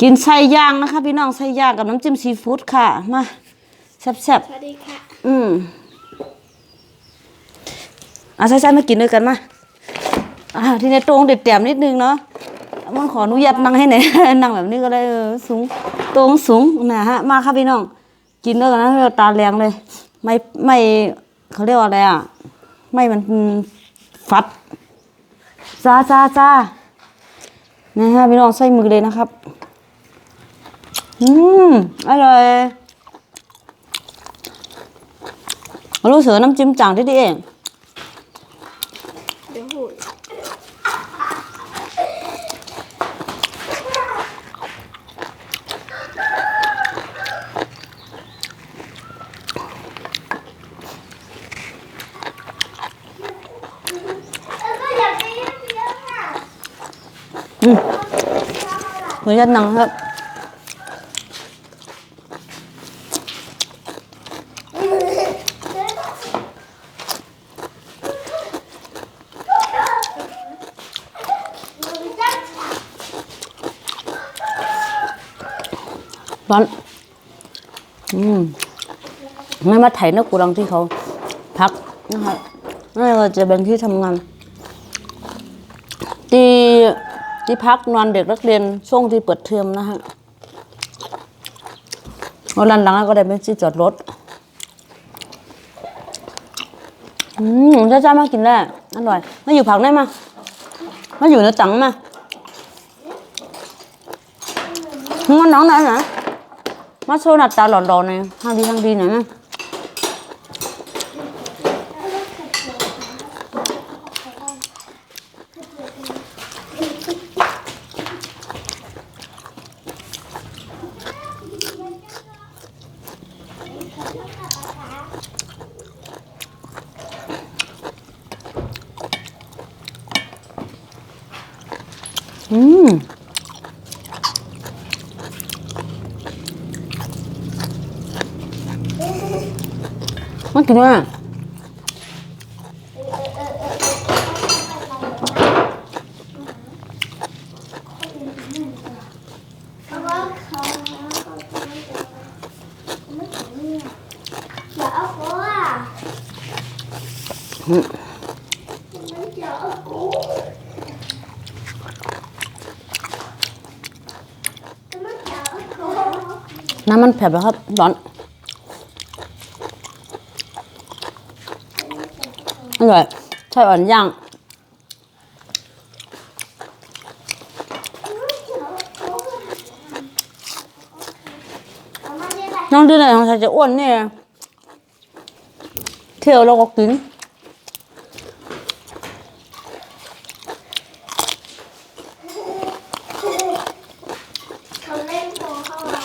กินไส้ย่างนะคะ พี่น้องไส้ย่างกับน้ำจิ้มซีฟู้ดค่ะ มาแซ่บสวัสดีค่ะๆอืมเอาใส่ๆมากินด้วยกันมาอ่าทีนี้ตรงเด็ดแต้มนิดนึงเนาะมันขออนุญาตนั่งให้หน่อยนั่งแบบนี้ก็ได้เออสูงตรงสูงนะฮะ มาค่ะพี่น้อง กินด้วยกันนะตาแรงเลย ไม่ไม่เขาเรียกว่าอะไรอะ ไม่มันฟัดจ้าจ้าจ้า นะฮะพี่น้องใส่มือเลยนะครับ อืมอร่อยรู้สึกน้ำจิ้มจางที่ดีเอง เดี๋ยวหูด ขออนุญาตนั่งครับ ร้อนอืมไม่มาไถนะกูรังที่เขาพักนะครับนี่ก็จะเป็นที่ทำงาน ที่ ที่พักนอนเด็กนักเรียนช่วงที่เปิดเทอมนะฮะวันหลังๆก็ได้เป็นที่จอดรถ อืมจ้าจ้ามากินได้อร่อยมาอยู่ผักได้มามาอยู่ในตังมางั้นน้องไหนนะมาโชว์หน้าตาหล่อๆหน่อยทางดีทางดีหน่อยนะ อืมมากินด้วย แล้วก็เขาอย่าเอากูอะมันจะเอากูมันจะเอากู น้ำมันแผลบแล้วครับร้อนอร่อยช่อ่อนย่างน้องดื้อหน่อยของชายจะอ้วนเนี่ยเที่ยวแล้วก็กิน เขาเล่นโตเข้ามา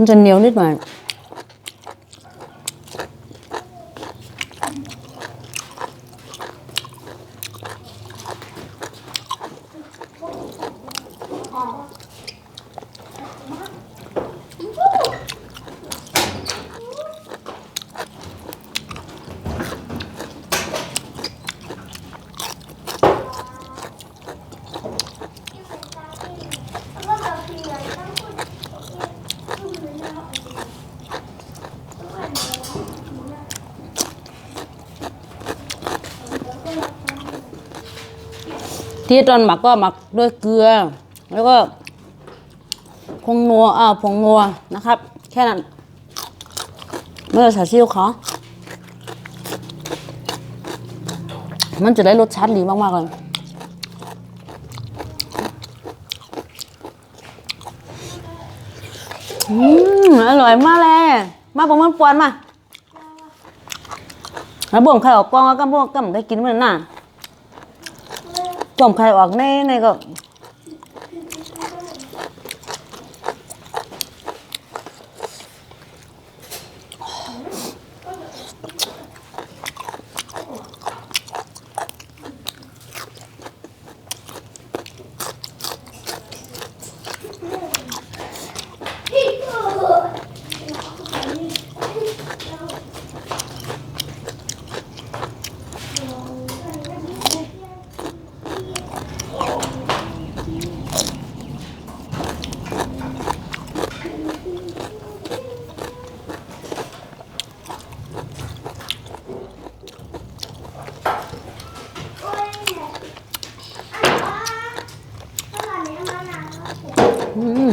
มันจะเหนียวนิดหน่อย แล้วก็แบบเปลี่ยนต้องพูด ที่ตอนหมักก็หมักด้วยเกลือ แล้วก็ผงนัวอ่าผงนัวนะครับ แค่นั้นไม่ต้อใส่ซีอิ๊วขาวมันจะได้รสชาติดีมาก ๆ เลย อืม อร่อยมากเลย มาประมันปวนมา แล้วบ่มไข่ออกกล้องแล้วก็บ่มก็ได้กินมันน่ะ ต้มไข่ออกแนในก็ อืม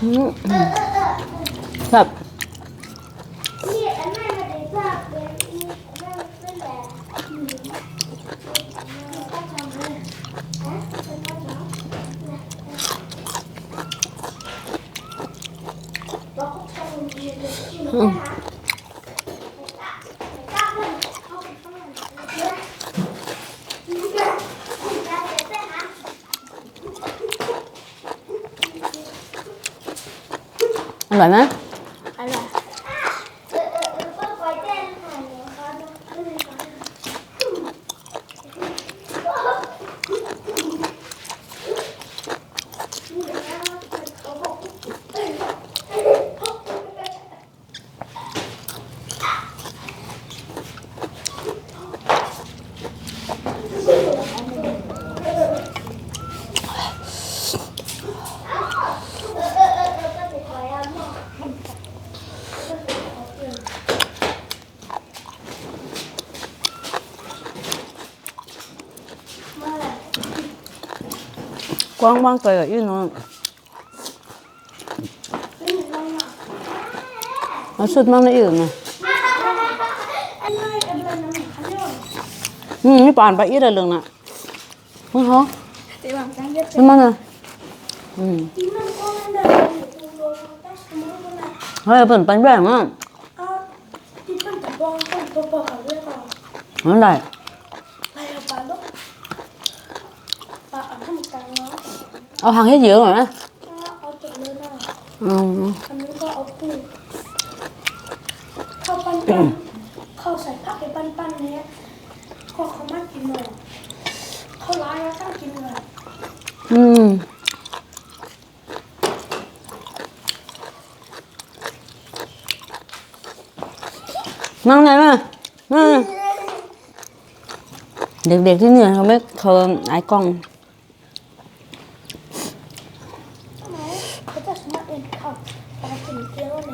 ครับนี่อันนั้นมันเป็นภาพเป็นนี่อันนั้นเป็นแบบอืมก็ทำเลยฮะเป็นภาพเนาะนะเราก็ทำดีเลยที่มันนะคะกล้าเลยเอาไปข้างหลังเลยนี่ก็ได้ได้ฮะ อร่อยไหม อะไรเออเออเออก็คอยเต้นหน่อยเดี๋ยวเขาดูขึ้นก่อนนี่นะเขาบอกเอ้ย กว้างบ้างเกยอยู่เนาะเอาสุดมากเลยอื่นนะอืมนี่ป่านไปอีกเลยเเอาหางให้เยอะหน่อยนะเอาจบเลยนะอืมอันนี้ก็เอาปูเข้าปั้นปั้นเข้าใส่ผักไปปั้นปั้นเนี้ยก็เขามากินเลยเขาร้ายแล้วข้ากินเลยอืมนั่งไหนมานั่งเด็กๆที่เนี่ยเขาไม่เขาไอ้กล้อง ทำไม เขาจะสมัครเองเขาปลากินเกลียวเล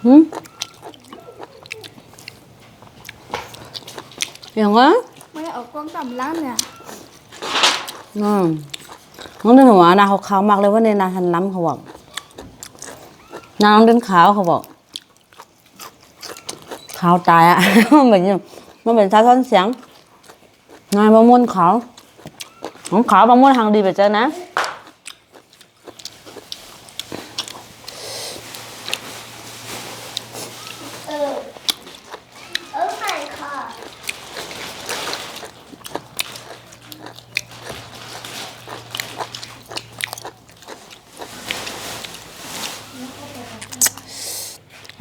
ยเออเดี๋ยวเขาดูวันดูวันอืมแล้วก็อืมกินปากเขียวอะเอ๊ะเอ๊ะเอาก็เก็บไปเลยมันออก quan tâm lắm หืมอย่างวะมันออก quan tâm lắm nè อืมน้องเดินหัวนาเขาขาวมากเลยว่าในนาทันล้ำเขาบอกนาน้องเดินขาวเขาบอกขาวตายอะมันเป็นยังมันเป็นสะท้อนเสียงนายบะม่วนขาวของขาวบะม่วนทางดีไปเจอนะ เออ เออใหม่ค่ะ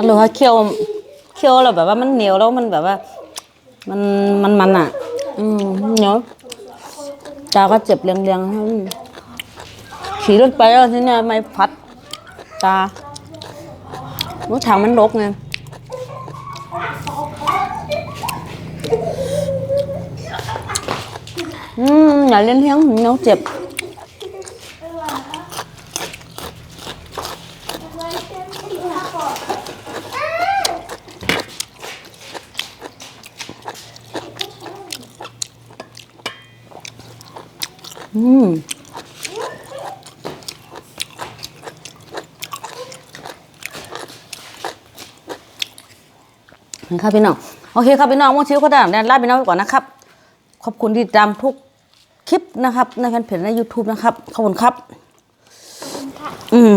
อันรู้ว่าเคี่ยวเคี่ยวแล้วแบบว่ามันเหนียวแล้วมันแบบว่า มันมันมันอะ อืมเหนียวตาก็เจ็บเรียงๆขี่รถไปแล้วทีเนี้ยไม่พัด ตาว่าทางมันรกไงอืมอย่าเล่นเที่ยงเนียวเจ็บ ครับพี่น้องโอเคครับพี่น้องมองชิวก็ได้แดนลาพี่น้องไปก่อนนะครับ ขอบคุณที่ติดตามทุกคลิปนะครับในแฟนเพจใน YouTube นะครับ ขอบคุณครับ อืม